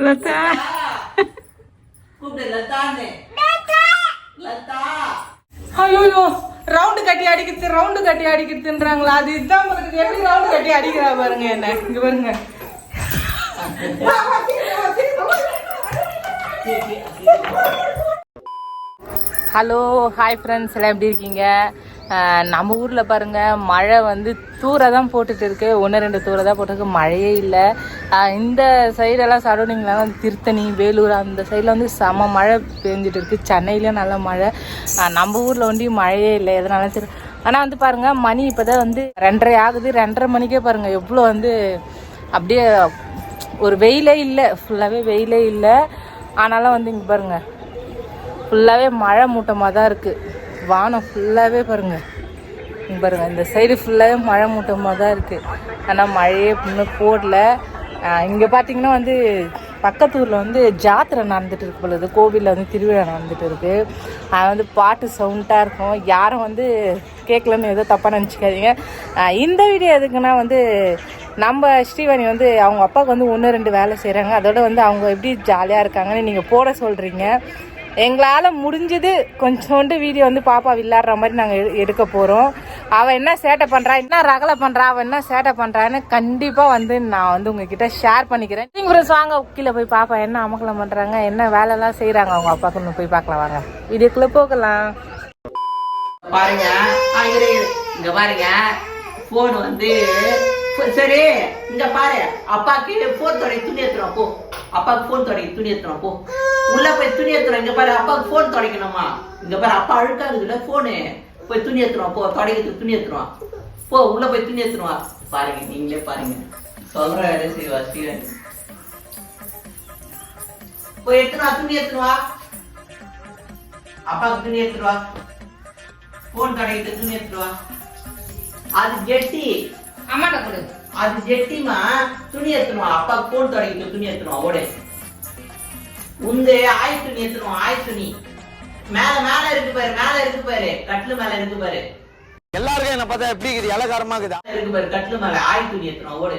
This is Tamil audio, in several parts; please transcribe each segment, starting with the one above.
லதா. கூப்பிடு லதான்னு. லதா. ஐயோ ரவுண்டு கட்டி அடிக்கிறது ரவுண்டு கட்டி அடிக்கிறதுன்றாங்களா அது இதுதான் உங்களுக்கு எப்படி ரவுண்டு கட்டி அடிக்கிறா பாருங்க என்ன? இங்க பாருங்க. ஹலோ ஹாய் ஃப்ரெண்ட்ஸ் எல்லாம் எப்படி இருக்கீங்க? நம்ம ஊரில் பாருங்கள் மழை வந்து தூர தான் போட்டுட்டு இருக்கு. ஒன்று ரெண்டு தூர தான் போட்டிருக்கு. மழையே இல்லை. இந்த சைடெல்லாம் சரௌண்டிங்லாம் வந்து திருத்தணி வேலூர் அந்த சைடில் வந்து செம மழை பெஞ்சிட்டு இருக்கு. சென்னையிலேயும் நல்ல மழை. நம்ம ஊரில் வண்டி மழையே இல்லை. எதனால சரி. ஆனால் வந்து பாருங்கள் மணி இப்போ தான் வந்து ரெண்டரை ஆகுது. ரெண்டரை மணிக்கே பாருங்கள் எவ்வளோ வந்து அப்படியே ஒரு வெயிலே இல்லை. ஃபுல்லாகவே வெயிலே இல்லை. ஆனாலும் வந்து இங்கே பாருங்கள் ஃபுல்லாகவே மழை மூட்டமாக தான் இருக்குது வானம் ஃபுல்லாகவே பாருங்கள் பாருங்கள் இந்த சைடு ஃபுல்லாகவே மழை மூட்டமாக தான் இருக்குது ஆனால் மழையே இன்னும் போடல. இங்கே பார்த்தீங்கன்னா வந்து பக்கத்து ஊரில் வந்து ஜாத்திரை நடந்துட்டு இருக்கு பொழுது கோவிலில் வந்து திருவிழா நடந்துட்டு இருக்கு. அது வந்து பாட்டு சவுண்டாக இருக்கும். யாரும் வந்து கேட்கலன்னு எதுவும் தப்பாக நினச்சிக்காதீங்க. இந்த வீடியோ எதுக்குன்னா வந்து நம்ம ஸ்ரீவாணி வந்து அவங்க அப்பாவுக்கு வந்து ஒன்று ரெண்டு வேலை செய்கிறாங்க அதோட வந்து அவங்க எப்படி ஜாலியாக இருக்காங்கன்னு நீங்கள் போட சொல்கிறீங்க எங்களால் முடிஞ்சது கொஞ்சோண்டு வீடியோ வந்து பாப்பா விளாடுற மாதிரி நாங்கள் எடுக்க போகிறோம் அவள் என்ன சேட்டை பண்ணுறா என்ன ரகலை பண்ணுறா அவள் என்ன சேட்டை பண்ணுறான்னு கண்டிப்பாக வந்து நான் வந்து உங்ககிட்ட ஷேர் பண்ணிக்கிறேன். நீங்கள் ஃப்ரெண்ட்ஸ் வாங்க. கீழே போய் பாப்பா என்ன அமக்கலம் பண்ணுறாங்க என்ன வேலைலாம் செய்கிறாங்க அவங்க அப்பாவுக்கு இன்னும் போய் பார்க்கலாம் வாங்க. வீடியோக்குள்ளே போகலாம். பாருங்க இங்க பாருங்க போன் வந்து சரி இங்க பாரு. அப்பாக்கு போன் தொடங்கி துணி ஏத்துறோம் போ. அப்பாக்கு போன் தொடங்கி துணி ஏத்துறோம் போ. உள்ள போய் துணி ஏத்துறோம் இங்க பாரு அப்பாக்கு போன் தொடக்கணுமா? இங்க பாரு அப்பா அழுக்கா இருக்குல்ல போனு போய் துணி ஏத்துறோம் போ தொடங்கிறதுக்கு துணி ஏத்துறோம் போ உள்ள போய் துணி ஏத்துறோம் பாருங்க நீங்களே பாருங்க. சொல்ற வேலை செய்வா ஸ்ரீவன் போய் எடுத்துருவா துணி எடுத்துருவா அப்பாவுக்கு துணி எடுத்துருவா போன் கடைக்கு துணி எடுத்துருவா அது ஜெட்டி. அம்மாட்ட கொடு. அது ஜெட்டிமா துணி எடுத்துருவா அப்பாவுக்கு போன் தொடங்கிட்டு துணி எடுத்துருவா ஓடு. உந்து ஆய் துணி எடுத்துருவா ஆய் துணி மேல மேல இருக்கு பாரு மேல இருக்கு பாரு. கட்லு மேல இருக்கு பாரு. எல்லாருக்கும் என்ன பார்த்தா எப்படி இருக்குது? இலகாரமா இருக்குதா இருக்கு பாரு கட்லு மேல. ஆய் துணி எடுத்துருவா ஓடு.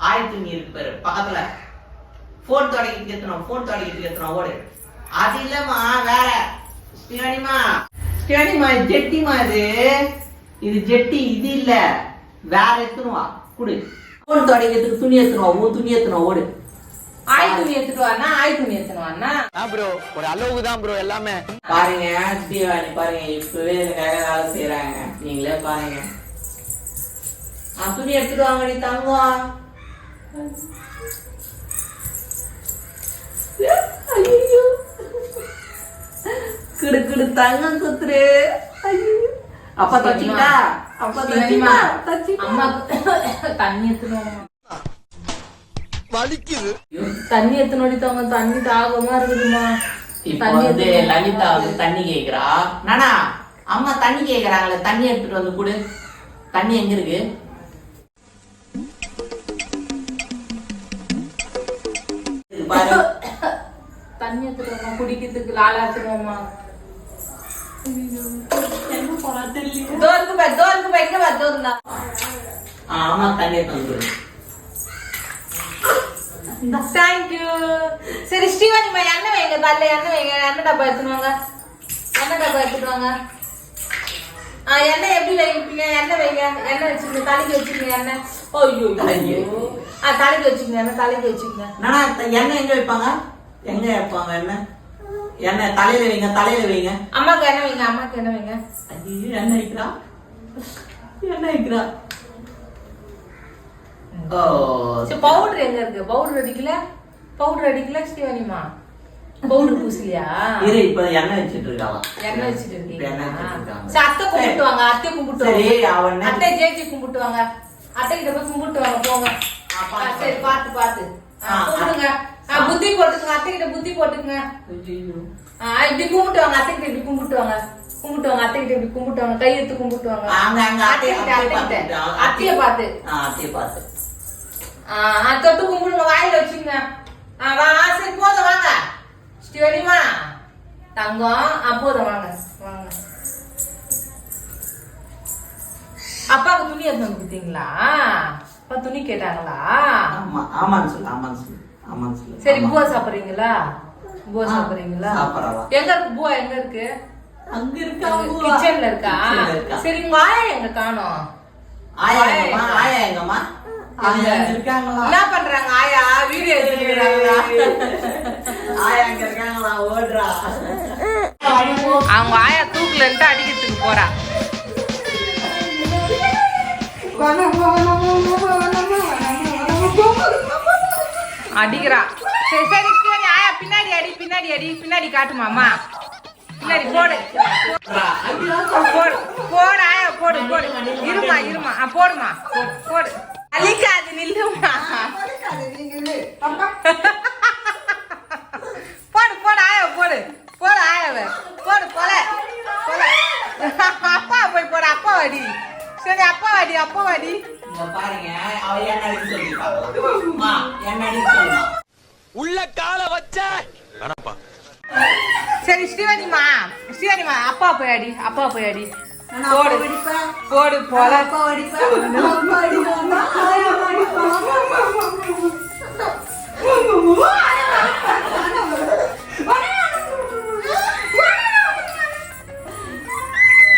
ஆய் துணி இருக்கு பாரு பக்கத்துல. போன் தொடங்கிட்டு எடுத்துருவா போன் தொடங்கிட்டு எடுத்துருவா ஓடு. அது இல்லம்மா வேற. ஸ்ரீவாணிமா இது ஜெட்டிமா இது. இது ஜெட்டி இது இல்ல. வேற எடுத்துருவா குடு. போன் தொடங்கிறதுக்கு துணி எடுத்துருவா உன் துணி எடுத்துருவா ஓடு. ஆய் துணி எடுத்துட்டு வாண்ணா ஆய் துணி எடுத்துட்டு வாண்ணா ப்ரோ ஒரு அளவுக்கு தான் ப்ரோ எல்லாமே. பாருங்க ஸ்ரீவாணி பாருங்க இப்பவே இதுக்காக வேலை செய்யறாங்க நீங்களே பாருங்க. துணி எடுத்துட்டு வாங்க நீ தங்கம் ஐயோ. கிடு கிடு தங்கம் குத்துரு. அப்பா தச்சிட்டா அப்பா தச்சிட்டா தச்சிட்டா அம்மா தண்ணி எடுத்துனோம் வலிக்குது. தண்ணி எத்தனோடி தவங்க தண்ணி தாகமா இருக்குதுமா இப்போ வந்து லலிதா வந்து தண்ணி கேக்குறா. நானா அம்மா தண்ணி கேக்குறாங்களே தண்ணி எடுத்துட்டு வந்து கொடு. தண்ணி எங்க இருக்கு? பாரு. தண்ணி எடுத்துட்டு குடிக்கிறதுக்கு லாலா எடுத்துருவோமா தோருக்கு பா தோருக்கு பா எங்க பா தோருந்தா ஆ, அம்மா தண்ணி எடுத்து தேங்க்யூ சரி ஸ்ரீவாணிமா எண்ணெய் வைங்க தல்ல எண்ணெய் வைங்க. எண்ணெய் டப்பா எடுத்துட்டு வாங்க. எண்ணெய் டப்பா எடுத்துட்டு வாங்க. ஆ எண்ணெய் எப்படி வைப்பீங்க? எண்ணெய் வைங்க. எண்ணெய் வச்சுக்கங்க. தலைக்கு வச்சுக்கங்க எண்ணெய். ஐயோ ஐயோ. ஆ தலைக்கு வச்சுக்கங்க எண்ணெய் தலைக்கு வச்சுக்கங்க. நானா எண்ணெய் எங்க வைப்பாங்க? எங்க வைப்பாங்க எண்ணெய்? எண்ணெய் தலையில வைங்க தலையில வைங்க. அம்மாக்கு எண்ணெய் வைங்க அம்மாக்கு எண்ணெய் வைங்க. ஐயோ எண்ணெய் வைக்கிறா? எண்ணெய் வைக்கிறா? சரி பவுடர் எங்க இருக்கு? பவுடர் அடிக்கல? பவுடர் அடிக்கல ஸ்ரீவாணிமா பவுடர் பூசலையா? இரு இப்ப எண்ணெய் வச்சிட்டு இருக்காங்க எண்ணெய் வச்சுட்டு இருக்காங்க. சரி அத்தை கும்பிட்டு வாங்க அத்தை கும்பிட்டு சரி, அவன் அத்தை ஜெயிச்சு கும்பிட்டு வாங்க அத்தை கிட்ட போய் கும்பிட்டு வாங்க போங்க பாத்து, சரி ஆ, ஆ, கும்பிடுங்க. புத்தி போட்டுக்குங்க அத்தை கிட்ட புத்தி போட்டுக்குங்க. இப்படி கும்பிட்டு வாங்க அத்தை கிட்ட இப்படி கும்பிட்டு வாங்க கும்பிட்டு வாங்க அத்தை கிட்ட இப்படி கும்பிட்டு வாங்க கையெடுத்து கும்பிட்டு வாங்க அங்க அங்க அத்தை அத்தைய கிட்ட அத்தைய அத்தை கிட்ட பார்த்து அத்தைய பார்த்து. ஆ அத்தைய பார்த்து. தொட்டு கும்பிடுங்க வாயில வச்சுங்க. சரி போதும் வாங்க. ஸ்ரீவலிமா தங்கம் ஆ, போதும் வாங்க வாங்க. அப்பாவுக்கு துணி எடுத்து கொடுத்தீங்களா? அப்பா துணி கேட்டாங்களா? ஆமா ஆமான்னு சொல்லு ஆமான்னு சொல்லு. சரி. பூவா சாப்பிடுறீங்களா? பூவா சாப்பிடுறீங்களா. எங்க இருக்கு பூவா? எங்க இருக்கு? அங்க இருக்கா. கிச்சன்ல இருக்கா. சரி ஆயா எங்க காணோம்? ஆயா எங்கம்மா? ஆயா எங்கம்மா? என்ன பண்றாங்க? ஆயா வீடியோ ஆயா அங்க இருக்காங்களா? ஓடுறா. அவங்க ஆயா தூக்குல இருந்து அடிக்கிறதுக்கு போறா. அடிக்கிறா. சரி சரி சரி ஆயா பின்னாடி அடி பின்னாடி அடி பின்னாடி காட்டுமாமா பின்னாடி போடு. போடு போடு ஆயா போடு போடு. இருமா இருமா. போடுமா. போடு, போடு. அழிக்காது நில்லுமா போடு போடு ஆயா போடு. போடு ஆயாவ. போடு போல. போல. அப்பா போய் போடு அப்பா வாடி. சரி அப்பா வாடி அப்பா வாடி. பாருங்க அவ என்ன உள்ள கால வச்ச. சரி ஸ்ரீவாணிமா ஸ்ரீவாணிமா அப்பா போய் அடி அப்பா போய் அடி போடு. போடு போல.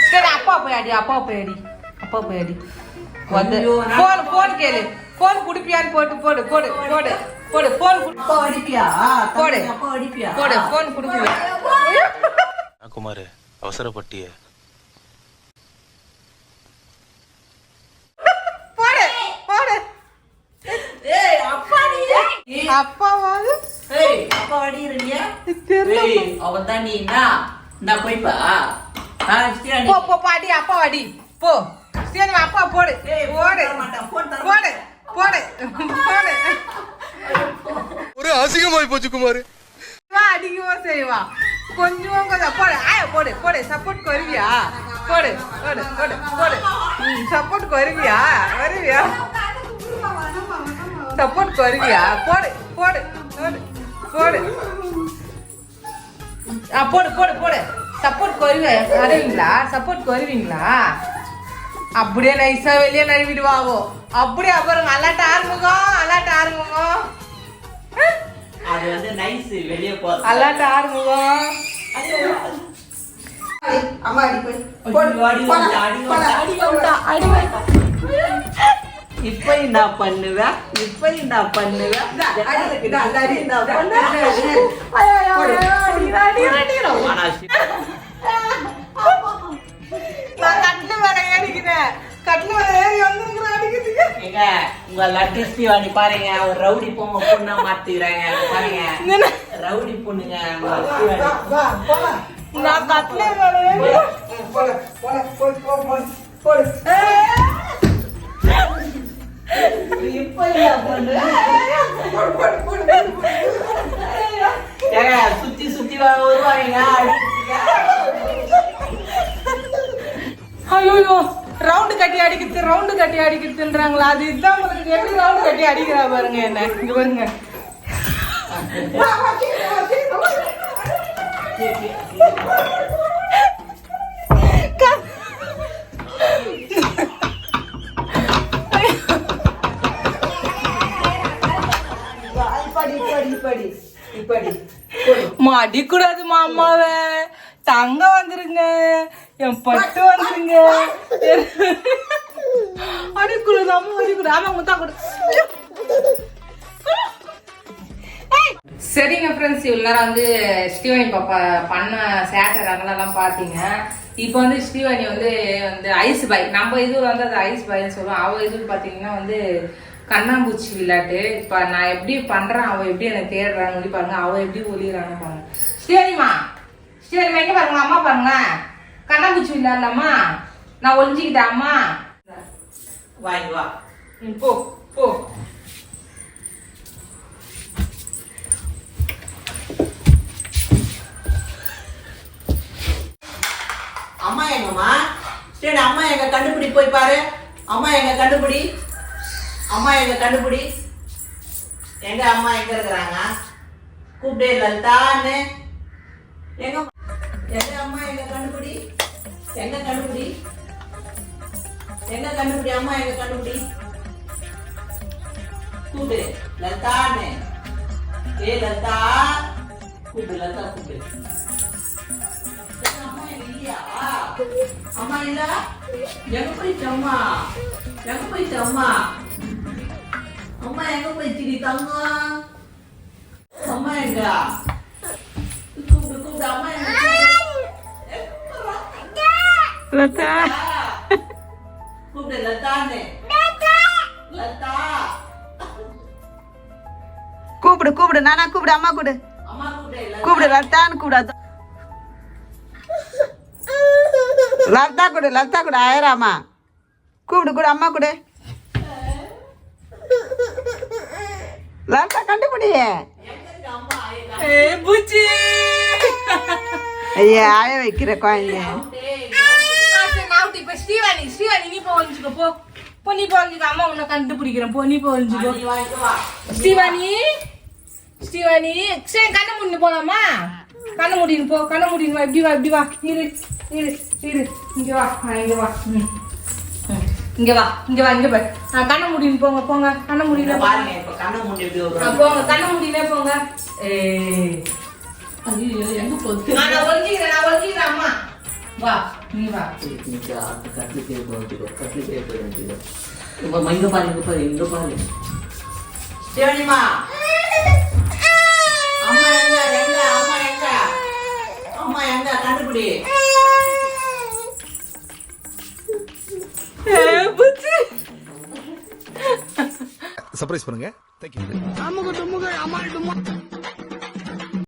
சரி அப்பா போய் அடி அப்பா போய் அடி. அப்பா போய் அடி. வந்து. போன் போன் கேளு. போன் குடுப்பியான்னு போட்டு போடு போடு போடு போடு போன் அப்பா அடிப்பியா போடு. அப்பா அடிப்பியா போடு போன் குடுப்பியா குமார் அவசரப்பட்டிய போடு போடு ஏய் அப்பா நீ அப்பாவாது. ஏய் அப்பா அடிக்கிறீங்க தெரியல. ஏய் அவன் தான் நான் ஸ்ரீ அடி போ. போ போ, அடி அப்பா அடி போ. சரி அப்பா போடு. ஏய் போடு. தர மாட்டேன் போன் தர போடு போடு. போடு. ஒரு அசிங்கமாய் போச்சு குமார். வா அடிக்குவோ செய்வா கொஞ்சம் கொஞ்சம் போடு. ஆய போடு போடு. சப்போர்ட் வருவியா? போடு போடு போடு போடு. சப்போர்ட் வருவியா? வருவியா? சப்போர்ட் வருவியா போடு போடு போடு போடு ஆ போடு போடு போடு சப்போர்ட் வருவே வருவீங்களா சப்போர்ட் வருவீங்களா அப்படியே நைஸா வெளியே நழுவிடுவாவோ அப்படியே அப்புறம் அல்லாட்ட ஆரம்பிக்கும் அல்லாட்ட ஆரம்பிக்கும் அது வந்து நைஸ் வெளிய போ அல்லாட்ட ஆரம்பிக்கும் அம்மா அடி போய் அடி அடி அடி இப்ப என்ன பண்ணுவ இப்ப நான் ஏங்க உங்க லட்டு ஸ்ரீவாணி பாருங்க. ஒரு ரவுடி பொம்மை பொண்ணா மாத்திக்கிறாங்க. பாருங்க. ரவுடி பொண்ணுங்க. நான் என்ன பண்ணுவ? சுத்தி சுத்தி வருவாங்க ஐயோ ரவுண்டு கட்டி அடிக்கிறது ரவுண்டு கட்டி அடிக்கிறதுன்றாங்களா அது இதுதான் உங்களுக்கு எப்படி ரவுண்டு கட்டி அடிக்கிறா பாருங்க என்ன. இங்க பாருங்க. அடிக்கூடாது மாமாவை. தங்க வந்துருங்க. என் பட்டு வந்துருங்க. அடிக்கூடாது அம்மா அடிக்கூடாது. ஆமா முத்தா கொடு. சரிங்க ஃப்ரெண்ட்ஸ் இவ்வளோ நேரம் வந்து ஸ்ரீவாணி பாப்பா பண்ண சேட்டை ரகலெல்லாம் பார்த்தீங்க. இப்போ வந்து ஸ்ரீவாணி வந்து வந்து ஐஸ் பாய். நம்ம இது வந்து அது ஐஸ் பாய்னு சொல்லுவோம். அவள் இதுன்னு பார்த்தீங்கன்னா வந்து கண்ணாம்பூச்சி விளையாட்டு. இப்போ நான் எப்படி பண்ணுறேன் அவள் எப்படி எனக்கு தேடுறான்னு பாருங்க. அவள் எப்படி ஒளிகிறான்னு பாருங்க. ஸ்ரீவாணிமா ஸ்ரீவாணிமா எங்கே பாருங்க அம்மா பாருங்க கண்ணாம்பூச்சி விளையாடலாமா? நான் ஒளிஞ்சிக்கிட்டேன் அம்மா. வாங்கி வா. ம், போ போ. அம்மா எங்கம்மா? சரி அம்மா எங்க கண்டுபிடி போய் பாரு. அம்மா எங்க கண்டுபிடி? அம்மா எங்க கண்டுபிடி? எங்க அம்மா எங்க இருக்கிறாங்க? கூப்பிட்டே லலிதான்னு. எங்க எங்க அம்மா எங்க கண்டுபிடி? எங்க கண்டுபிடி? எங்க கண்டுபிடி? அம்மா எங்க கண்டுபிடி? கூப்பிடு லலிதான்னு. ஏ லதா கூப்பிடு லதா கூப்பிடு. அம்மா இல்ல? எங்க போயிட்டு அம்மா? எங்க போயிட்டு அம்மா? அம்மா எங்க போயிட்டு தங்கம்? அம்மா எங்க? கூப்பிடு கூப்பிடு. அம்மா எங்க லதா. கூப்பிடு லதா. கூப்பிடு கூப்பிடு. நானா கூப்பிடு அம்மா கூப்பிடு. அம்மா கூப்பிடு லதா. கூப்பிடு லத்தான்னு கூப்பிடாது. லத்தா கொடு லத்தா கொடு ஆயிராமா? கூப்பிடு கூடு அம்மா கொடு. லத்தா கண்டுபிடி. ஏ புச்சி. ஐயா ஆய வைக்கிற குழந்தை இப்ப ஸ்ரீவாணி ஸ்ரீவாணி நீ போ ஒழிஞ்சுக்கோ போ. போ நீ போ ஒழிஞ்சுக்கோ அம்மா உன்னை கண்டுபிடிக்கிறேன். போ நீ போ ஒழிஞ்சுக்கோ ஸ்ரீவாணி ஸ்ரீவாணி சரி கண்ணை முடின்னு போலாமா? கண்ணை முடின்னு போ கண்ணை முடின்னு வா இப்படி வா இப்படி வா. இரு இரு. இரு இங்க வா ஆ, இங்க வா. ம். இங்க வா இங்க வா இங்க ஆ, கண்ணை முடின்னு போங்க போங்க. கண்ணை முடியல பாருங்க இப்ப கண்ணை மூடி எப்படி வருவாங்க போங்க கண்ணை முடியல போங்க. ஏய் ஐயோ எங்க போகுது? நான் ஒழிஞ்சிக்கிறேன் நான் ஒழிஞ்சிக்கிறேன் அம்மா. வா நீ வா. கட்டு தேவை கட்டு தேவை இப்ப இங்க பாரு இங்க பாரு இங்க பாரு. சிவனிமா அம்மா எங்க எங்க அம்மா எங்க? அம்மா எங்க கண்டுபிடி. சர்ப்ரைஸ் பண்ணுங்க. தேங்க்யூ